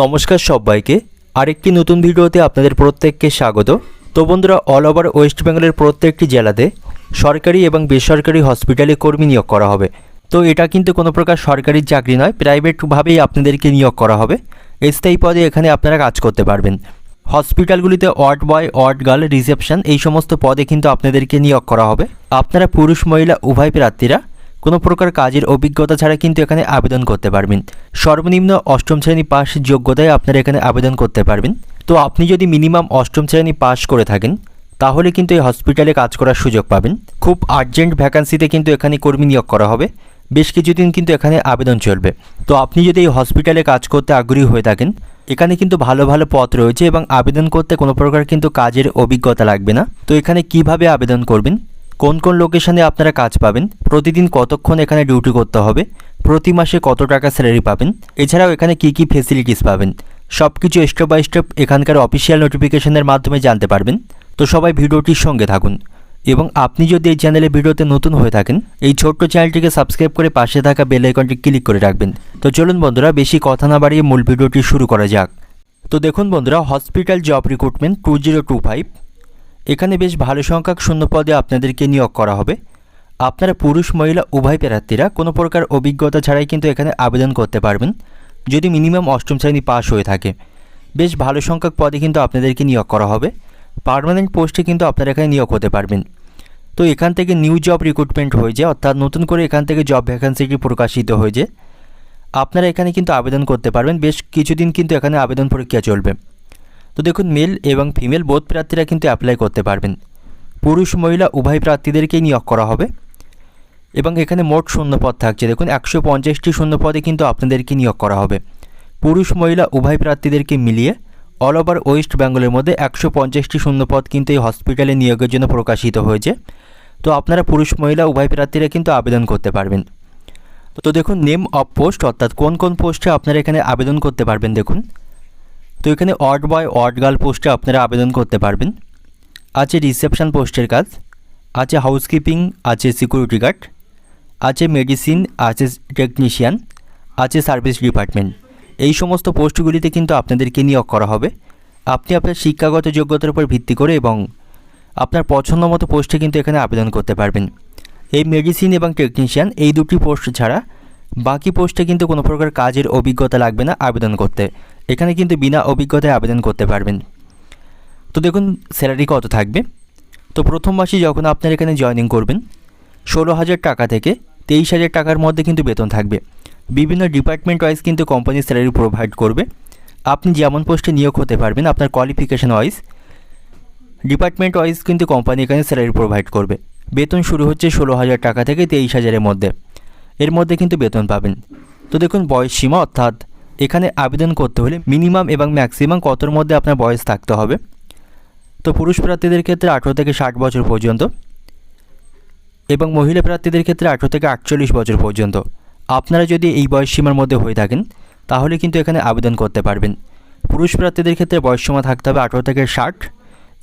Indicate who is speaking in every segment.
Speaker 1: নমস্কার সবাইকে। আরেকটি নতুন ভিডিওতে আপনাদের প্রত্যেককে স্বাগত। তো বন্ধুরা অল ওভার ওয়েস্ট বেঙ্গলের প্রত্যেকটি জেলাতে সরকারি এবং বেসরকারি হসপিটালে কর্মী নিয়োগ করা হবে। তো এটা কিন্তু কোনো প্রকার সরকারি চাকরি নয় প্রাইভেটভাবেই আপনাদেরকে নিয়োগ করা হবে। স্থায়ী পদে এখানে আপনারা কাজ করতে পারবেন। হসপিটালগুলিতে ward boy ward girl reception এই সমস্ত পদে কিন্তু আপনাদেরকে নিয়োগ করা হবে। আপনারা পুরুষ, মহিলা, উভয় প্রার্থীরা কোনো প্রকার কাজের অভিজ্ঞতা ছাড়া কিন্তু এখানে আবেদন করতে পারবেন। সর্বনিম্ন অষ্টম শ্রেণি পাস যোগ্যতায় আপনারা এখানে আবেদন করতে পারবেন। তো আপনি যদি মিনিমাম অষ্টম শ্রেণি পাস করে থাকেন, তাহলে কিন্তু এই হসপিটালে কাজ করার সুযোগ পাবেন। খুব আর্জেন্ট ভ্যাকান্সিতে কিন্তু এখানে কর্মী নিয়োগ করা হবে। বেশ কিছুদিন কিন্তু এখানে আবেদন চলবে। তো আপনি যদি এই হসপিটালে কাজ করতে আগ্রহী হয়ে থাকেন, এখানে কিন্তু ভালো ভালো পথ রয়েছে এবং আবেদন করতে কোনো প্রকার কিন্তু কাজের অভিজ্ঞতা লাগবে না। তো এখানে কীভাবে আবেদন করবেন? কোন কোন লোকেশনে আপনারা কাজ পাবেন, প্রতিদিন কতক্ষণ এখানে ডিউটি করতে হবে, প্রতি মাসে কত টাকা স্যালারি পাবেন, এছাড়াও এখানে কি কি ফেসিলিটিস পাবেন সব কিছু স্টেপ বাই স্টেপ এখানকার অফিসিয়াল নোটিফিকেশনের মাধ্যমে জানতে পারবেন। তো সবাই ভিডিওটির সঙ্গে থাকুন। এবং আপনি যদি এই চ্যানেলে ভিডিওতে নতুন হয়ে থাকেন, এই ছোট্ট চ্যানেলটিকে সাবস্ক্রাইব করে পাশে থাকা বেল আইকনটি ক্লিক করে রাখবেন। তো চলুন বন্ধুরা, বেশি কথা না বাড়িয়ে মূল ভিডিওটি শুরু করা যাক। তো দেখুন বন্ধুরা hospital job recruitment two zero two five এখানে বেশ ভালো সংখ্যক শূন্য পদে আপনাদেরকে নিয়োগ করা হবে। আপনারা পুরুষ, মহিলা, উভয় প্রার্থীরা কোনো প্রকার অভিজ্ঞতা ছাড়াই কিন্তু এখানে আবেদন করতে পারবেন, যদি মিনিমাম অষ্টম শ্রেণি পাস হয়ে থাকে। বেশ ভালো সংখ্যক পদে কিন্তু আপনাদেরকে নিয়োগ করা হবে। পার্মানেন্ট পোস্টে কিন্তু আপনারা এখানে নিয়োগ হতে পারবেন। তো এখান থেকে নিউ জব রিক্রুটমেন্ট হয়ে যায়, অর্থাৎ নতুন করে এখান থেকে জব ভ্যাকান্সিটি প্রকাশিত হয়ে যায়। আপনারা এখানে কিন্তু আবেদন করতে পারবেন। বেশ কিছুদিন কিন্তু এখানে আবেদন প্রক্রিয়া চলবে। তো দেখুন মেল এবং ফিমেল বোধ প্রার্থীরা কিন্তু অ্যাপ্লাই করতে পারবেন। পুরুষ, মহিলা, উভয় প্রার্থীদেরকেই নিয়োগ করা হবে। এবং এখানে মোট শূন্যপদ থাকছে। দেখুন, একশো পঞ্চাশটি শূন্যপদে কিন্তু আপনাদেরকে নিয়োগ করা হবে। পুরুষ, মহিলা, উভয় প্রার্থীদেরকে মিলিয়ে অল ওভার ওয়েস্ট বেঙ্গলের মধ্যে একশো পঞ্চাশটি শূন্যপদ কিন্তু এই হসপিটালে নিয়োগের জন্য প্রকাশিত হয়েছে। তো আপনারা পুরুষ, মহিলা, উভয় প্রার্থীরা কিন্তু আবেদন করতে পারবেন। তো দেখুন নেম অফ পোস্ট অর্থাৎ কোন কোন পোস্টে আপনারা এখানে আবেদন করতে পারবেন, দেখুন। তো এখানে ওয়ার্ড বয় ওয়ার্ড গার্ল পোস্টে আপনারা আবেদন করতে পারবেন। আছে রিসেপশন পোস্টের কাজ, আছে হাউসকিপিং আছে সিকিউরিটি গার্ড আছে মেডিসিন আছে টেকনিশিয়ান আছে সার্ভিস ডিপার্টমেন্ট এই সমস্ত পোস্টগুলিতে কিন্তু আপনাদেরকে নিয়োগ করা হবে। আপনি আপনার শিক্ষাগত যোগ্যতার উপর ভিত্তি করে এবং আপনার পছন্দ মতো পোস্টে কিন্তু এখানে আবেদন করতে পারবেন। এই মেডিসিন এবং টেকনিশিয়ান এই দুটি পোস্ট ছাড়া বাকি পোস্টে কিন্তু কোনো প্রকার কাজের অভিজ্ঞতা লাগবে না আবেদন করতে। এখানে কিন্তু বিনা অভিজ্ঞতায় আবেদন করতে পারবেন। তো দেখুন স্যালারি কত থাকবে? তো প্রথম মাসে যখন আপনার এখানে জয়েনিং করবেন, ষোলো হাজার টাকা থেকে তেইশ হাজার টাকার মধ্যে কিন্তু বেতন থাকবে। বিভিন্ন ডিপার্টমেন্ট ওয়াইজ কিন্তু কোম্পানি স্যালারি প্রোভাইড করবে। আপনি যেমন পোস্টে নিয়োগ হতে পারবেন, আপনার কোয়ালিফিকেশন ওয়াইজ ডিপার্টমেন্ট ওয়াইজ কিন্তু কোম্পানি এখানে স্যালারি প্রোভাইড করবে। বেতন শুরু হচ্ছে ষোলো হাজার টাকা থেকে তেইশ হাজারের মধ্যে। এর মধ্যে কিন্তু বেতন পাবেন। তো দেখুন, বয়স সীমা অর্থাৎ এখানে আবেদন করতে হলে মিনিমাম এবং ম্যাক্সিমাম কতর মধ্যে আপনার বয়স থাকতে হবে? তো পুরুষ প্রার্থীদের ক্ষেত্রে আঠেরো থেকে ষাট বছর পর্যন্ত এবং মহিলা প্রার্থীদের ক্ষেত্রে আঠেরো থেকে আটচল্লিশ বছর পর্যন্ত। আপনারা যদি এই বয়স সীমার মধ্যে হয়ে থাকেন, তাহলে কিন্তু এখানে আবেদন করতে পারবেন। পুরুষ প্রার্থীদের ক্ষেত্রে বয়সসীমা থাকতে হবে আঠেরো থেকে ষাট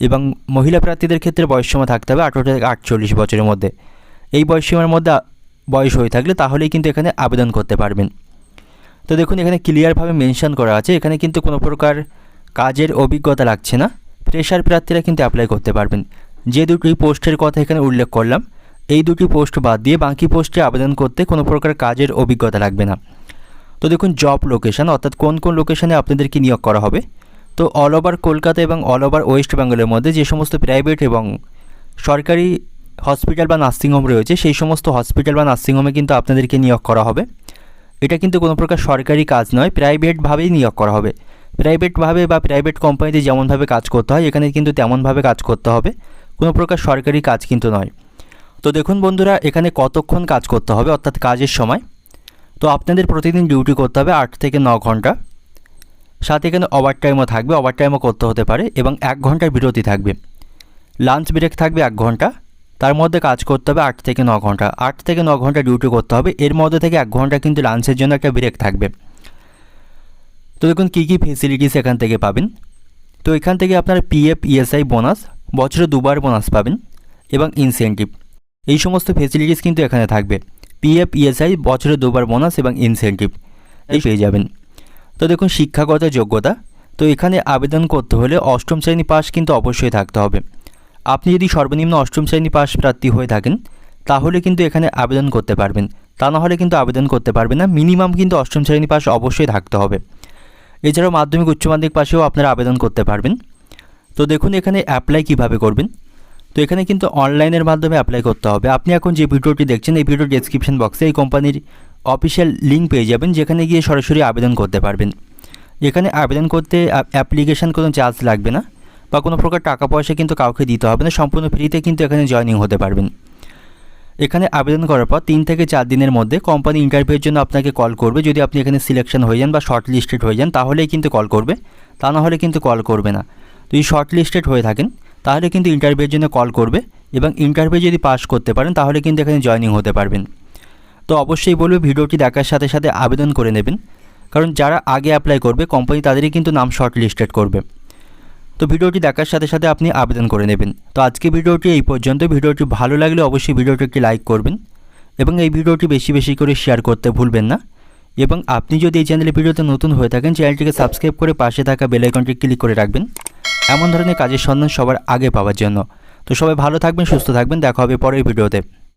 Speaker 1: এবং মহিলা প্রার্থীদের ক্ষেত্রে বয়সসীমা থাকতে হবে আঠেরো থেকে আটচল্লিশ বছরের মধ্যে। এই বয়সসীমার মধ্যে বয়স হয়ে থাকলে তাহলেই কিন্তু এখানে আবেদন করতে পারবেন। তো দেখুন, এখানে ক্লিয়ারভাবে মেনশন করা আছে। এখানে কিন্তু কোনো প্রকার কাজের অভিজ্ঞতা লাগছে না। ফ্রেশার প্রার্থীরা কিন্তু অ্যাপ্লাই করতে পারবেন। যে দুটি পোস্টের কথা এখানে উল্লেখ করলাম, এই দুটি পোস্ট বাদ দিয়ে বাকি পোস্টে আবেদন করতে কোনো প্রকার কাজের অভিজ্ঞতা লাগবে না। তো দেখুন জব লোকেশন অর্থাৎ কোন কোন লোকেশনে আপনাদেরকে নিয়োগ করা হবে। তো অল ওভার কলকাতা এবং অল ওভার ওয়েস্ট বেঙ্গলের মধ্যে যে সমস্ত প্রাইভেট এবং সরকারি হসপিটাল বা নার্সিংহোম রয়েছে, সেই সমস্ত হসপিটাল বা নার্সিংহোমে কিন্তু আপনাদেরকে নিয়োগ করা হবে। এটা কিন্তু কোনো প্রকার সরকারি কাজ নয়, প্রাইভেটভাবেই নিয়োগ করা হবে। প্রাইভেটভাবে বা প্রাইভেট কোম্পানিতে যেমনভাবে কাজ করতে হয়, এখানে কিন্তু তেমনভাবে কাজ করতে হবে। কোনো প্রকার সরকারি কাজ কিন্তু নয়। তো দেখুন বন্ধুরা, এখানে কতক্ষণ কাজ করতে হবে, অর্থাৎ কাজের সময়। তো আপনাদের প্রতিদিন ডিউটি করতে হবে আট থেকে ন ঘণ্টা। সাথে এখানে ওভার টাইমও থাকবে ওভার টাইমও করতে হতে পারে এবং এক ঘণ্টার বিরতি থাকবে। লাঞ্চ ব্রেক থাকবে এক ঘণ্টা। তার মধ্যে কাজ করতে হবে আট থেকে ন ঘণ্টা। আট থেকে ন ঘণ্টা ডিউটি করতে হবে। এর মধ্যে থেকে এক ঘণ্টা কিন্তু লাঞ্চের জন্য একটা ব্রেক থাকবে। তো দেখুন কী কী ফেসিলিটিস এখান থেকে পাবেন? তো এখান থেকে আপনার পিএফ ইএসআই বোনাস বছরে দুবার বোনাস পাবেন এবং ইনসেন্টিভ এই সমস্ত ফেসিলিটিস কিন্তু এখানে থাকবে। পিএফ ইএসআই বছরে দুবার বোনাস এবং ইনসেন্টিভ এই পেয়ে যাবেন। তো দেখুন শিক্ষাগত যোগ্যতা। তো এখানে আবেদন করতে হলে অষ্টম শ্রেণি পাস কিন্তু অবশ্যই থাকতে হবে। আপনি যদি সর্বনিম্ন অষ্টম শ্রেণি পাস প্রার্থী হয়ে থাকেন, তাহলে কিন্তু এখানে আবেদন করতে পারবেন। তা না হলে কিন্তু আবেদন করতে পারবেন না। মিনিমাম কিন্তু অষ্টম শ্রেণি পাস অবশ্যই থাকতে হবে। এছাড়াও মাধ্যমিক উচ্চ মাধ্যমিক পাশেও আপনারা আবেদন করতে পারবেন। তো দেখুন এখানে অ্যাপ্লাই কীভাবে করবেন। তো এখানে কিন্তু অনলাইনের মাধ্যমে অ্যাপ্লাই করতে হবে। আপনি এখন যে ভিডিওটি দেখছেন, এই ভিডিওর ডেসক্রিপশন বক্সে এই কোম্পানির অফিসিয়াল লিঙ্ক পেয়ে যাবেন, যেখানে গিয়ে সরাসরি আবেদন করতে পারবেন। এখানে আবেদন করতে অ্যাপ্লিকেশান কোনো চার্জ লাগবে না। বা কোনো প্রকার টাকা পয়সা কিন্তু কাউকে দিতে হবে না, সম্পূর্ণ ফ্রিতে কিন্তু এখানে জয়নিং হতে পারবেন। এখানে আবেদন করার পর তিন থেকে চার দিনের মধ্যে কোম্পানি ইন্টারভিউর জন্য আপনাকে কল করবে। যদি আপনি এখানে সিলেকশন হয়ে যান বা শর্ট লিস্টেড হয়ে যান, তাহলেই কিন্তু কল করবে। তা না হলে কিন্তু কল করবে না। যদি শর্ট লিস্টেড হয়ে থাকেন, তাহলে কিন্তু ইন্টারভিউর জন্য কল করবে এবং ইন্টারভিউ যদি পাস করতে পারেন, তাহলে কিন্তু এখানে জয়নিং হতে পারবেন। তো অবশ্যই বলবে, ভিডিওটি দেখার সাথে সাথে আবেদন করে নেবেন। কারণ যারা আগে অ্যাপ্লাই করবে কোম্পানি তাদেরই কিন্তু নাম শর্ট লিস্টেড করবে। তো ভিডিওটি দেখার সাথে সাথে আপনি আবেদন করে নেবেন। তো আজকে ভিডিওটি এই পর্যন্ত। ভিডিওটি ভালো লাগলে অবশ্যই ভিডিওটি একটি লাইক করবেন এবং এই ভিডিওটি বেশি বেশি করে শেয়ার করতে ভুলবেন না। এবং আপনি যদি এই চ্যানেলে ভিডিওতে নতুন হয়ে থাকেন, চ্যানেলটিকে সাবস্ক্রাইব করে পাশে থাকা বেল আইকনটি ক্লিক করে রাখবেন। এমন ধরনের কাজের সন্ধান সবার আগে পাওয়ার জন্য। তো সবাই ভালো থাকবেন, সুস্থ থাকবেন। দেখা হবে পরের ভিডিওতে।